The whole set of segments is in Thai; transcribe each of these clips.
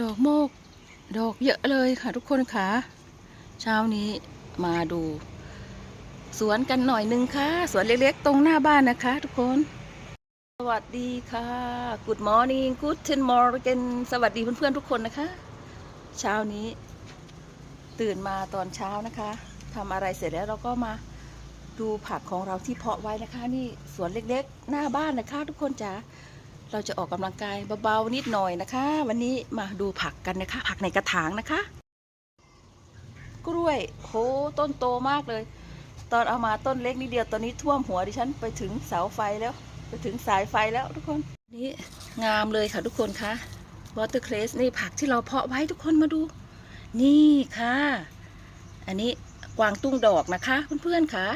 ดอกโมก ดอกเยอะเลยค่ะทุกคนค่ะ เช้านี้มาดู สวนกันหน่อยนึงค่ะ สวนเล็กๆ ตรงหน้าบ้านนะคะ ทุกคน สวัสดีค่ะ Good morning Good morning สวัสดีเพื่อนๆทุกคนนะคะ เช้านี้ ตื่นมาตอนเช้านะคะทำอะไรเสร็จแล้วเราก็มาดูผักของเราที่เพาะไว้นะคะ นี่สวนเล็กๆ หน้าบ้านนะคะ ทุกคนจ๋า เราจะออกกำลังกายเบาๆนิดหน่อยนะคะ วันนี้มาดูผักกันนะคะ ผักในกระถางนะคะ กล้วยโหต้นโตมากเลย ตอนเอามาต้นเล็กนิดเดียวตอนนี้ท่วมหัวดิฉันไปถึงเสาไฟแล้ว ไปถึงสายไฟแล้วทุกคนนี่งามเลยค่ะทุกคนคะวอเตอร์เครสนี่ผักที่เราเพาะไว้ทุกคนมาดู นี่ค่ะ อันนี้กวางตุ้งดอกนะคะเพื่อนๆค่ะ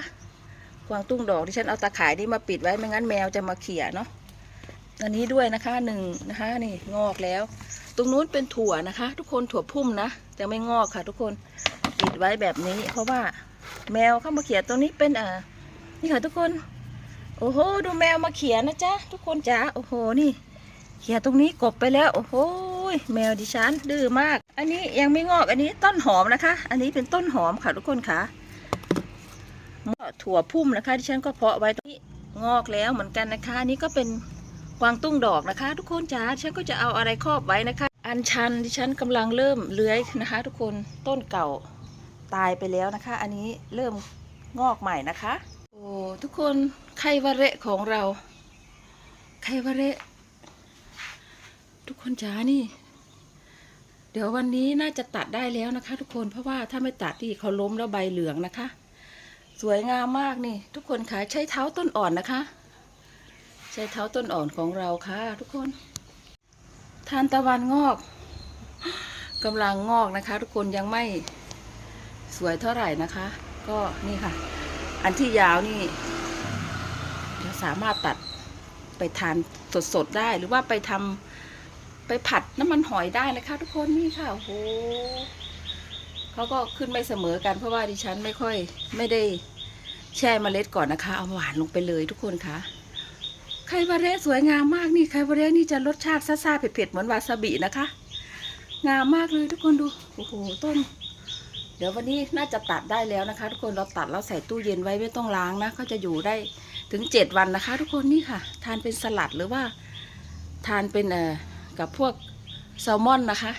กวางตุ้งดอกที่ฉันเอาตาข่ายนี่มาปิดไว้ไม่งั้นแมวจะมาเขี่ยเนาะ อันนี้ด้วยนะคะหนึ่งนะคะนี่งอกแล้ว ตรงนู้นเป็นถั่วนะคะ ทุกคนถั่วพุ่มนะจะไม่งอกค่ะ ทุกคนปิดไว้แบบนี้ เพราะว่าแมวเข้ามาเขี่ยตรงนี้เป็นอ่านี่ค่ะทุกคน โอ้โหดูแมวมาเขี่ยนะจ๊ะทุกคนจ๋าโอ้โหนี่ เขี่ยตรงนี้กบไปแล้ว โอ้โหแมวดิฉันดื้อมาก อันนี้ยังไม่งอกอันนี้ต้นหอมนะคะ อันนี้เป็นต้นหอมค่ะทุกคนค่ะถั่วพุ่มนะคะดิฉันก็เพาะไว้ตรงนี้งอกแล้วเหมือนกันนะคะอันนี้ก็เป็น กวางตุ้งดอกนะคะ ทุกคนจ๋าฉันก็จะเอาอะไรครอบไว้นะคะ อันชันดิฉันกำลังเริ่มเลื้อยนะคะ ทุกคนต้นเก่าตายไปแล้วนะคะ อันนี้เริ่มงอกใหม่นะคะ โอ้ทุกคนไข่วะเระของเราไข่วะเระทุกคนจ๋านี่ เดี๋ยววันนี้น่าจะตัดได้แล้วนะคะ ทุกคนเพราะว่าถ้าไม่ตัดที่เขาล้มแล้วใบเหลืองนะคะ สวยงามมากนี่ ทุกคนค่ะใช้เท้าต้นอ่อนนะคะ ใช้เท้าต้นอ่อนของเราค่ะ ทุกคน ทานตะวันงอกกำลังงอกนะคะ ทุกคนยังไม่สวยเท่าไหร่นะคะ ก็นี่ค่ะ อันที่ยาวนี่เราสามารถตัดไปทานสดๆได้หรือว่าไปทำไปผัดน้ำมันหอยได้นะคะ ทุกคนนี่ค่ะโอ้โหเขาก็ขึ้นไม่เสมอกันเพราะว่าดิฉันไม่ค่อยไม่ได้แช่เมล็ดก่อนนะคะ เอาหวานลงไปเลยทุกคนค่ะ ไข่วาเระสวยงามมากนี่ไข่วาเระนี่จะรสชาติซ่าๆเผ็ดๆเหมือนวาซาบินะคะ งามมากเลยทุกคนดูโอ้โหต้น เดี๋ยววันนี้น่าจะตัดได้แล้วนะคะ ทุกคนเราตัดแล้วใส่ตู้เย็นไว้ไม่ต้องล้างนะก็จะอยู่ได้ถึงเจ็ดวันนะคะ ทุกคนนี่ค่ะ ทานเป็นสลัดหรือว่า ทานเป็นเอ่อกับพวกแซลมอนนะคะ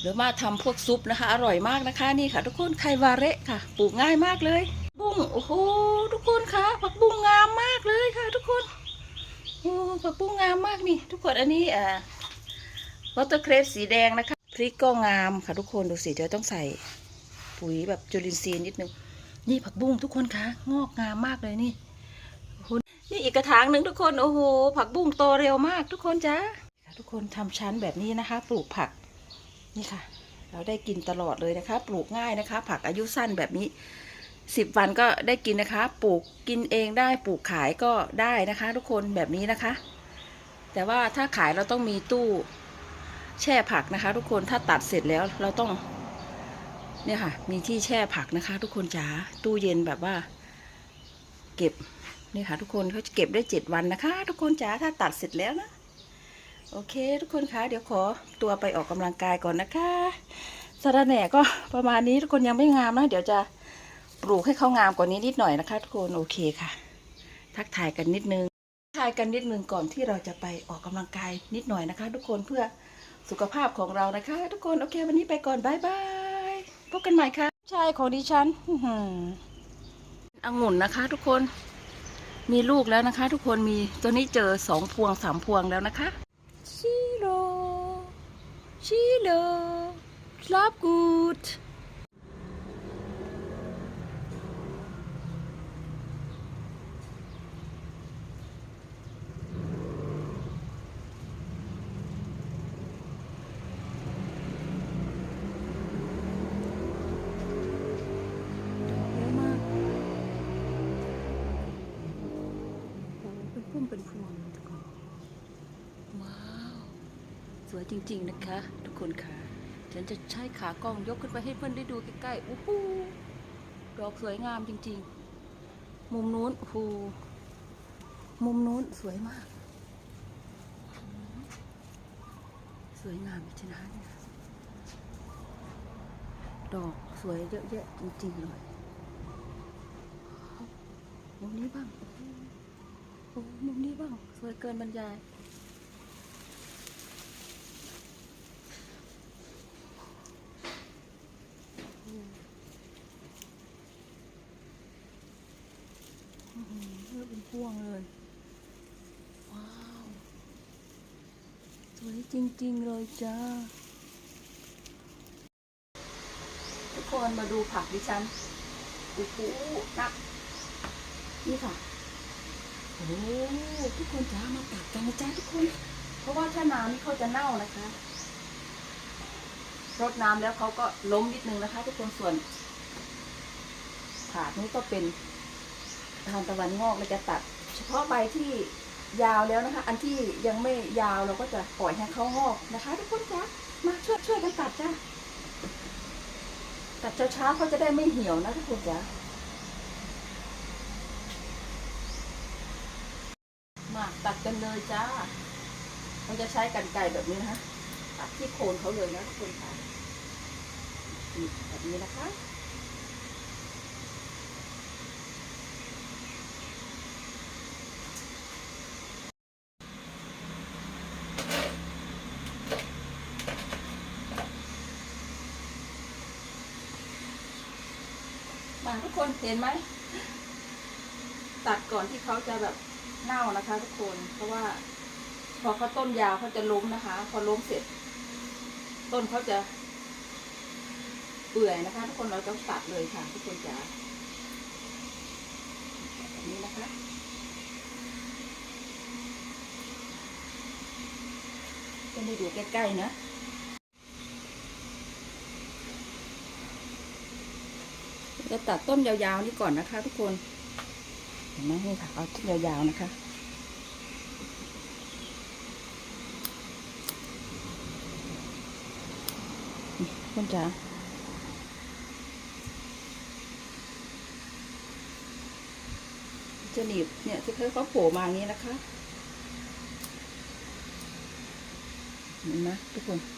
หรือมาทำพวกซุปนะคะ อร่อยมากนะคะนี่ค่ะ ทุกคนไควาเระค่ะ ปลูกง่ายมากเลย บุ้งโอ้โหทุกคนค่ะผักบุ้งงามมากเลยค่ะ ทุกคน อ้ผักบุ้งงามมากนี่ทุกคนอันนี้อ่อวอเตอร์เครสสีแดงนะคะพริกก็งามค่ะทุกคนดูสิเดี๋ยวต้องใส่ปุ๋ยแบบจุลินทรีย์นิดนึงนี่ผักบุ้งทุกคนคะงอกงามมากเลยนี่นี่อีกกระถางหนึ่งทุกคนโอ้โหผักบุ้งโตเร็วมาก ทุกคนจ้าทุกคนทำชั้นแบบนี้นะคะ ปลูกผักนี่ค่ะ เราได้กินตลอดเลยนะคะ ปลูกง่ายนะคะ ผักอายุสั้นแบบนี้ สิบวันก็ได้กินนะคะ ปลูกกินเองได้ปลูกขายก็ได้นะคะ ทุกคนแบบนี้นะคะ แต่ว่าถ้าขายเราต้องมีตู้แช่ผักนะคะ ทุกคนถ้าตัดเสร็จแล้วเราต้อง เนี่ยค่ะ มีที่แช่ผักนะคะ ทุกคนจ๋าตู้เย็นแบบว่า เก็บนี่ค่ะ ทุกคนเขาจะเก็บได้เจ็ดวันนะคะ ทุกคนจ๋าถ้าตัดเสร็จแล้วนะโอเค ทุกคนคะเดี๋ยวขอตัวไปออกกำลังกายก่อนนะคะสะระแหน่ก็ประมาณนี้ทุกคนยังไม่งามนะเดี๋ยวจะ ปลูกให้เขางามกว่านี้นิดหน่อยนะคะทุกคนโอเคค่ะ ทักทายกันนิดนึงทักทายกันนิดนึงก่อนที่เราจะไปออกกำลังกายนิดหน่อยนะคะ ทุกคนเพื่อสุขภาพของเรานะคะ ทุกคนโอเค วันนี้ไปก่อนบายบายพบกันใหม่ค่ะชายของดิฉันอื้อหือองุ่นนะคะ ทุกคนมีลูกแล้วนะคะ ทุกคนมีตัวนี้เจอสองพวงสามพวงแล้วนะคะชิโรชิโร่ชอ พุ่มเป็นพวงทุกคนว้าว สวยจริงๆนะคะ ทุกคนค่ะ ฉันจะใช้ขากล้องยกขึ้นไปให้เพื่อนได้ดูใกล้ๆโอ้โหดอกสวยงามจริงๆ มุมนู้นโอ้โหมุมนู้นสวยมาก สวยงามจริงๆนะเนี่ยดอกสวยเยอะแยะจริงๆเลยมุมนี้บ้างโอ้โหมุมนี้บ้างสวยเกินบรรยาย เลือเป็นพวงเลย ว้าว สวยจริง ๆ เลยจ้า ทุกคนมาดูผักดิฉันโอ้โหนัก นี่ค่ะ โอ้ทุกคนจ้ามาตัดกันนะจ้าทุกคน เพราะว่าถ้าน้ำนี่เขาจะเน่านะคะรดน้ำแล้วเขาก็ล้มนิดนึงนะคะ ทุกคนส่วนถาดนี้ก็เป็นทานตะวันงอกเราจะตัด เฉพาะใบที่ยาวแล้วนะคะ อันที่ยังไม่ยาวเราก็จะปล่อยให้เขางอกนะคะ ทุกคนจ้ามาช่วยช่วยกันตัดจ้าตัดเช้าๆเขาจะได้ไม่เหี่ยวนะทุกคนจ้าตัดกัน เลยจ้าเราจะใช้กันไก่แบบนี้นะคะตัดที่โคนเขาเลยนะทุกคนค่ะแบบนี้นะคะมาทุกคนเห็นไหม ตัดก่อนที่เขาจะแบบ เน่านะคะ ทุกคน เพราะว่า พอเขาต้นยาวเขาจะล้มนะคะ พอล้มเสร็จ ต้นเขาจะ เปื่อยนะคะ ทุกคนเราต้องตัดเลยค่ะ ทุกคนจ๋าแบบนี้นะคะจะได้ดูใกล้ๆนะจะตัดต้นยาวๆนี่ก่อนนะคะ ทุกคน เห็นไหมนี่ค่ะเอาต้นยาวๆนะคะคุณจ๋าจะหนีบเนี่ยที่เขาโผล่มาอย่างนี้นะคะเห็นไหมทุกคน